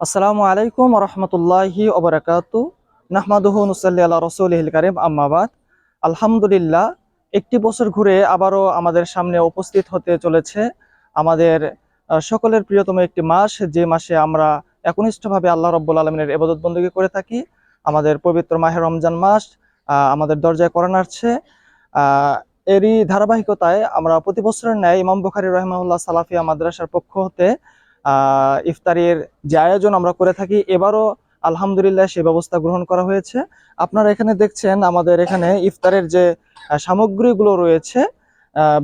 আসসালামু আলাইকুম রহমতুল্লাহি ওবরাকাত। নাহমাদুহু নুসাল্লি আল্লাহ রসুলহিল কারিম আম্মাবাদ আলহামদুলিল্লাহ একটি বছর ঘুরে আবারও আমাদের সামনে উপস্থিত হতে চলেছে আমাদের সকলের প্রিয়তম একটি মাস। যে মাসে আমরা একনিষ্ঠভাবে আল্লাহ রব্বুল আলমিনের এবাদত বন্দী করে থাকি আমাদের পবিত্র মাহের রমজান মাস আমাদের দরজায় করান আসছে আহ, এরই ধারাবাহিকতায় আমরা প্রতি বছরের ন্যায় ইমাম বুখারি রহমাউল্লাহ সালাফিয়া মাদ্রাসার পক্ষ হতে ইফতারির যে আয়োজন আমরা করে থাকি, এবারও আলহামদুলিল্লাহ সেই ব্যবস্থা গ্রহণ করা হয়েছে। আপনারা এখানে দেখছেন আমাদের এখানে ইফতারের যে সামগ্রীগুলো রয়েছে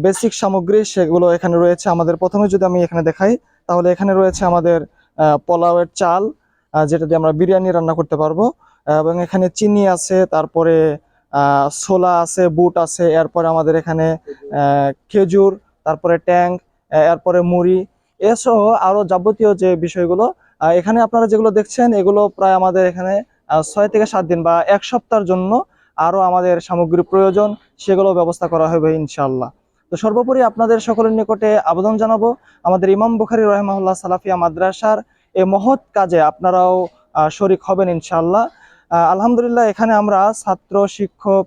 বেসিক সামগ্রী সেগুলো এখানে রয়েছে। আমাদের প্রথমে যদি আমি এখানে দেখাই, তাহলে এখানে রয়েছে আমাদের পোলাওয়ের চাল যেটা দিয়ে আমরা বিরিয়ানি রান্না করতে পারব। এবং এখানে চিনি আছে, তারপরে ছোলা আছে, বুট আছে, এরপরে আমাদের এখানে খেজুর, তারপরে ট্যাঙ্ক এরপরে মুড়ি এসহ আরও যাবতীয় যে বিষয়গুলো এখানে আপনারা যেগুলো দেখছেন, এগুলো প্রায় আমাদের এখানে ছয় থেকে সাত দিন বা এক সপ্তাহের জন্য আরও আমাদের সামগ্রী প্রয়োজন, সেগুলো ব্যবস্থা করা হবে ইনশাল্লাহ তো সর্বোপরি আপনাদের সকলের নিকটে আবেদন জানাব, আমাদের ইমাম বুখারি রহমাহুল্লাহ সালাফিয়া মাদ্রাসার এই মহৎ কাজে আপনারাও শরিক হবেন ইনশাল্লাহ আলহামদুলিল্লাহ এখানে আমরা ছাত্র, শিক্ষক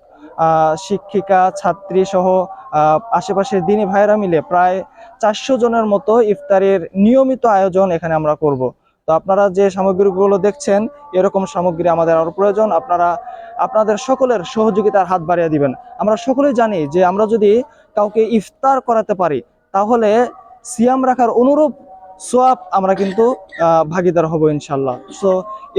শিক্ষিকা ছাত্রী সহ আশেপাশের দিনী ভাইয়েরা মিলে প্রায় চারশো জনের মতো ইফতারের নিয়মিত আয়োজন এখানে আমরা করব। তো আপনারা যে সামগ্রীগুলো দেখছেন, এরকম সামগ্রী আমাদের আরও প্রয়োজন। আপনারা, আপনাদের সকলের সহযোগিতার হাত বাড়িয়ে দিবেন। আমরা সকলেই জানি যে আমরা যদি কাউকে ইফতার করাতে পারি, তাহলে সিয়াম রাখার অনুরূপ সোয়াব আমরা কিন্তু ভাগিদার হব ইনশাল্লাহ। সো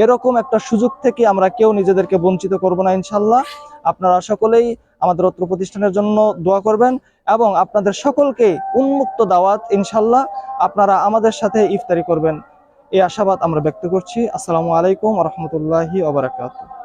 এরকম একটা সুযোগ থেকে আমরা কেউ নিজেদেরকে বঞ্চিত করব না ইনশাল্লাহ। আপনারা সকলেই আমাদের অত্র প্রতিষ্ঠানের জন্য দোয়া করবেন এবং আপনাদের সকলকে উন্মুক্ত দাওয়াত ইনশাল্লাহ আপনারা আমাদের সাথে ইফতারি করবেন। এই আশাবাদ আমরা ব্যক্ত করছি। আসসালামু আলাইকুম রহমতুল্লাহি ওবরাকাতুহ